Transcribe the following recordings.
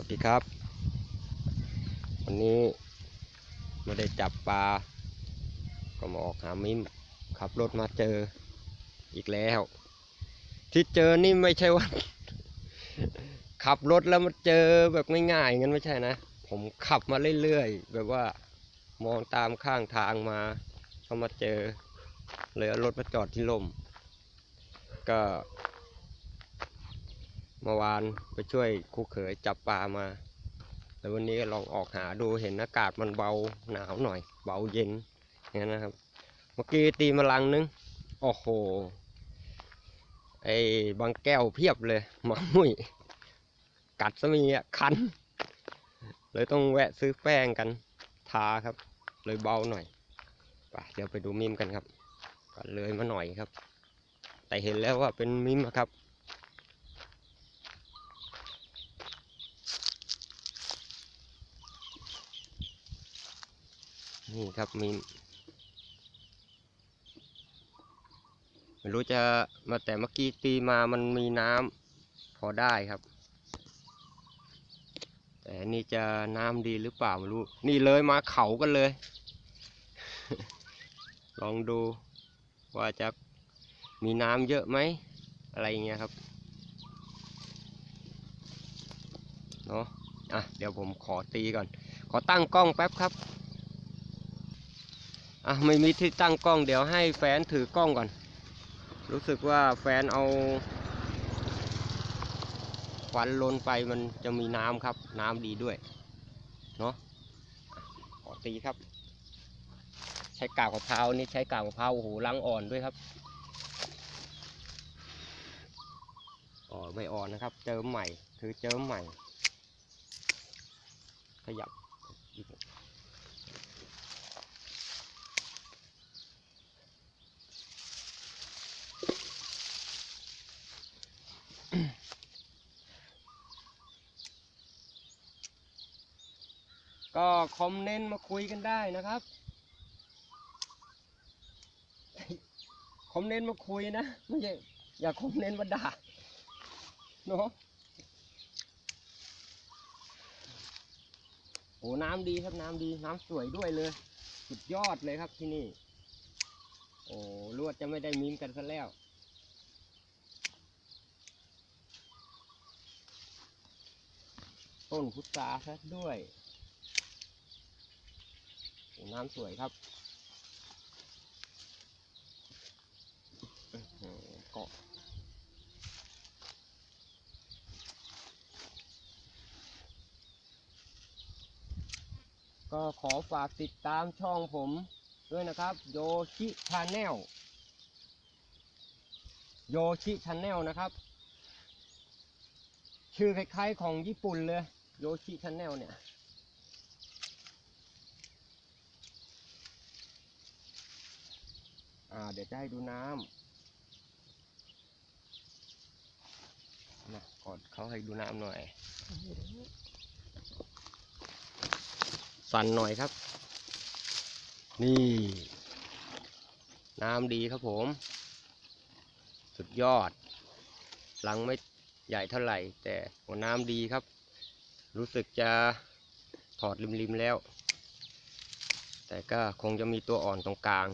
วัสดีครับ วันนี้ไม่ได้จับปลา ก็มาออกหามิมขับรถมาเจออีกแล้ว ที่เจอนี่ไม่ใช่ว่า ขับรถแล้วมาเจอแบบง่ายๆงั้นไม่ใช่นะ ผมขับมาเรื่อยๆ แบบว่ามองตามข้างทางมาก็มาเจอเลยเอารถมาจอดที่ลมก็ เมื่อวานไปช่วยครูเขยจับปลามา แล้ววันนี้ลองออกหาดูเห็นอากาศมันเบาหนาวหน่อย เบาเย็นอย่างนั้นนะครับ เมื่อกี้ตีมาลังนึง โอ้โห ไอ้บางแก้วเพียบเลยหมามุ้ย กัดซะมีอะคัน เลยต้องแวะซื้อแป้งกันทาครับ เลยเบาหน่อยปเดี๋ยวไปดูมิมกันครับก็เลยมาหน่อยครับ แต่เห็นแล้วว่าเป็นมิมอะครับ นี่ครับมิมไม่รู้จะมาแต่เมื่อกี้ตีมามันมีน้ำพอได้ครับ แต่นี่จะน้ำดีหรือเปล่าไม่รู้ นี่เลยมาเขากันเลย ลองดูว่าจะมีน้ำเยอะไหม อะไรเงี้ยครับเนาะอะ เดี๋ยวผมขอตีก่อน ขอตั้งกล้องแป๊บครับ อะไม่มีที่ตั้งกล้องเดี๋ยวให้แฟนถือกล้องก่อน รู้สึกว่าแฟนเอาควันลนไปมันจะมีน้ำครับ น้ำดีด้วยเนาะขอตีครับ ใช้กากมะพร้าวนี่ใช้กากมะพร้าวโอ้โหลังอ่อนด้วยครับอ๋อไม่อ่อนนะครับ เจิมใหม่คือเจิมใหม่ ขยับ ก็คอมเมนต์มาคุยกันได้นะครับคอมเมนต์มาคุยนะไม่ใช่อย่าคอมเมนต์มาด่าเนาะโอ้น้ำดีครับน้ำดีน้ำสวยด้วยเลย สุดยอดเลยครับที่นี่ โอ้ลวดจะไม่ได้มีมกันซะแล้วต้นพุทราซะด้วย น้ำสวยครับเกาะก็ขอฝากติดตามช่องผมด้วยนะครับ โยชิชาแนลโยชิชาแนลนะครับ ชื่อคล้ายๆของญี่ปุ่นเลย โยชิชาแนลเนี่ย อ่าเดี๋ยวจะให้ดูน้ำนะก่อนเขาให้ดูน้ำหน่อย สั่นหน่อยครับ นี่ น้ำดีครับผม สุดยอด หลังไม่ใหญ่เท่าไหร่ แต่หัวน้ำดีครับ รู้สึกจะถอดริมๆแล้ว แต่ก็คงจะมีตัวอ่อนตรงกลาง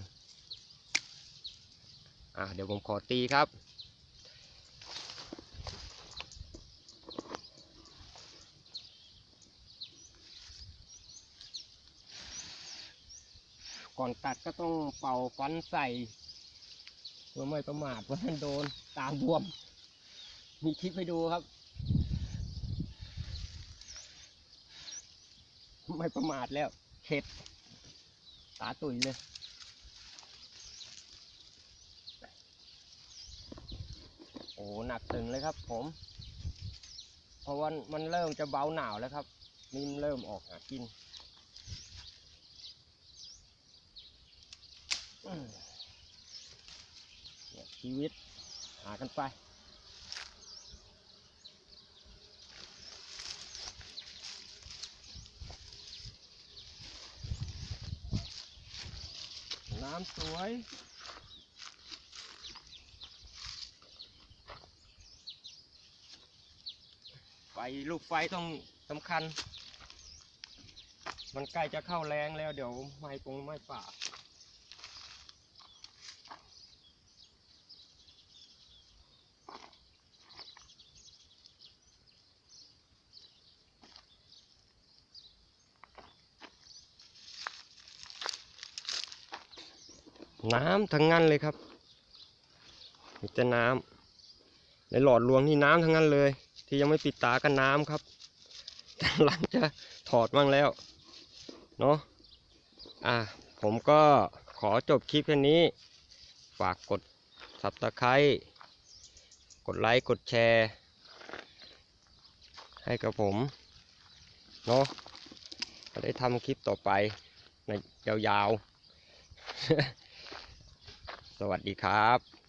อะเดี๋ยวผมขอตีครับก่อนตัดก็ต้องเป่าฟันใส่เพื่อไม่ประมาทว่าะมันโดนตาบวม มีคลิปให้ดูครับ ไม่ประมาทแล้วเข็ดตาตุยเลย โอ้หนักตึงเลยครับ ผมเพราะว่ามันเริ่มจะเบาหนาวแล้วครับมิมเริ่มออกหากินชีวิตหากันไปน้ำสวย ไฟ ลูกไฟต้องสำคัญ มันใกล้จะเข้าแรงแล้วเดี๋ยวไม้ปงไม้ป่าน้ำทั้งนั้นเลยครับมีแต่น้ำในหลอดรวงนี่น้ำทั้งนั้นเลย ที่ยังไม่ปิดตากันน้ำครับกำลังจะถอดบ้างแล้วเนาะอะผมก็ขอจบคลิปแค่นี้ ฝากกด subscribe กดไลค์ กดแชร์ ให้กับผมเนาะจะได้ทำคลิปต่อไปในยาวๆ สวัสดีครับ